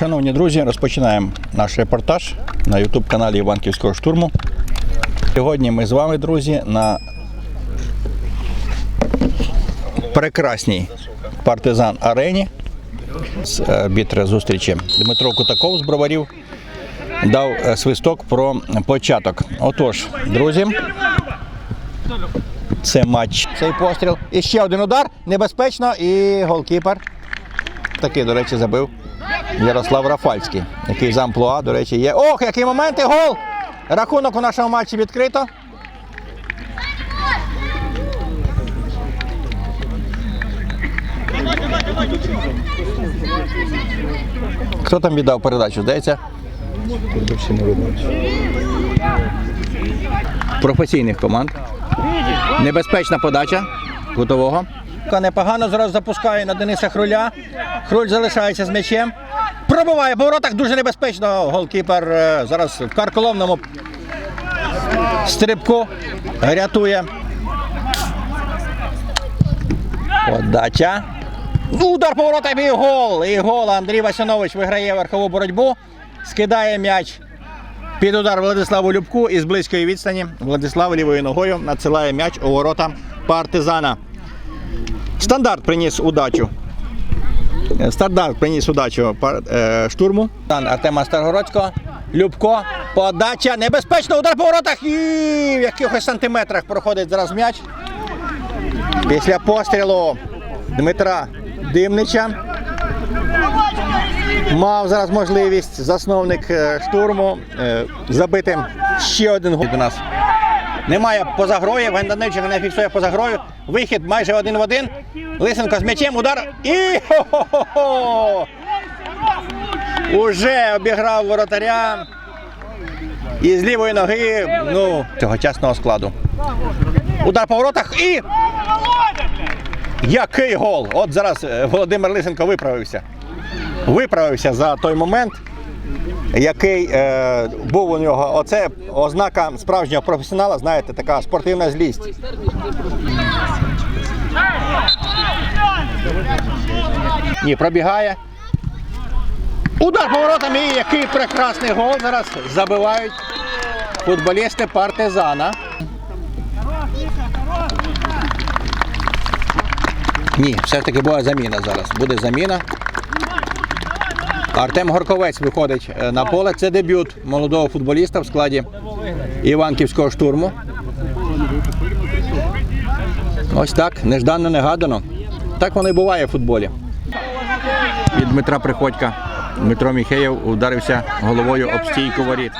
Шановні друзі, розпочинаємо наш репортаж на YouTube каналі Іванківського штурму. Сьогодні ми з вами, друзі, на прекрасній партизан арені з е, бітри зустрічі. Дмитро Кутаков з броварів дав е, свисток про початок. Отож, друзі, це матч. Цей постріл. І ще один удар. Небезпечно. І голкіпер. Такий, до речі, забив Ярослав Рафальський, який з амплуа, до речі, є. Ох, який момент і гол! Рахунок у нашому матчі відкрито. Хто там віддав передачу? Здається? Професійних команд. Небезпечна подача кутового. Непогано зараз запускає на Дениса Хруля. Хруль залишається з м'ячем. Пробиває по воротах дуже небезпечно. Голкіпер е, зараз в карколомному стрибку рятує. Подача. Удар по воротах і гол. І гол. Андрій Васянович виграє верхову боротьбу. Скидає м'яч під удар Владиславу Любку і з близької відстані Владислав лівою ногою надсилає м'яч у ворота партизана. Стандарт приніс удачу. Е, Стандарт приніс удачу е, штурму. Артема Старгородського. Любко. Подача. Небезпечно. Удар по воротах. І в якихось сантиметрах проходить зараз м'яч. Після пострілу Дмитра Димнича. Мав зараз можливість засновник е, штурму забити ще один гол до нас. Немає поза грою, не фіксує поза грою. Вихід майже один в один. Лисенко з м'ячем, удар. І хо-хо-хо! Уже обіграв воротаря. І з лівої ноги, ну, цьогочасного складу. Удар по воротах і. Який гол! От зараз е, Володимир Лисенко виправився. Виправився за той момент, який е, був у нього. Оце ознака справжнього професіонала, знаєте, така спортивна злість. Ні, пробігає. Удар поворотом і який прекрасний гол зараз забивають футболісти партизана. Ні, все ж таки буде заміна зараз. Буде заміна. Артем Горковець виходить е, на поле. Це дебют молодого футболіста в складі Іванківського штурму. Ось так, нежданно негадано. Так воно і буває в футболі. Від Дмитра Приходька Дмитро Міхеєв ударився головою об стійку воріт.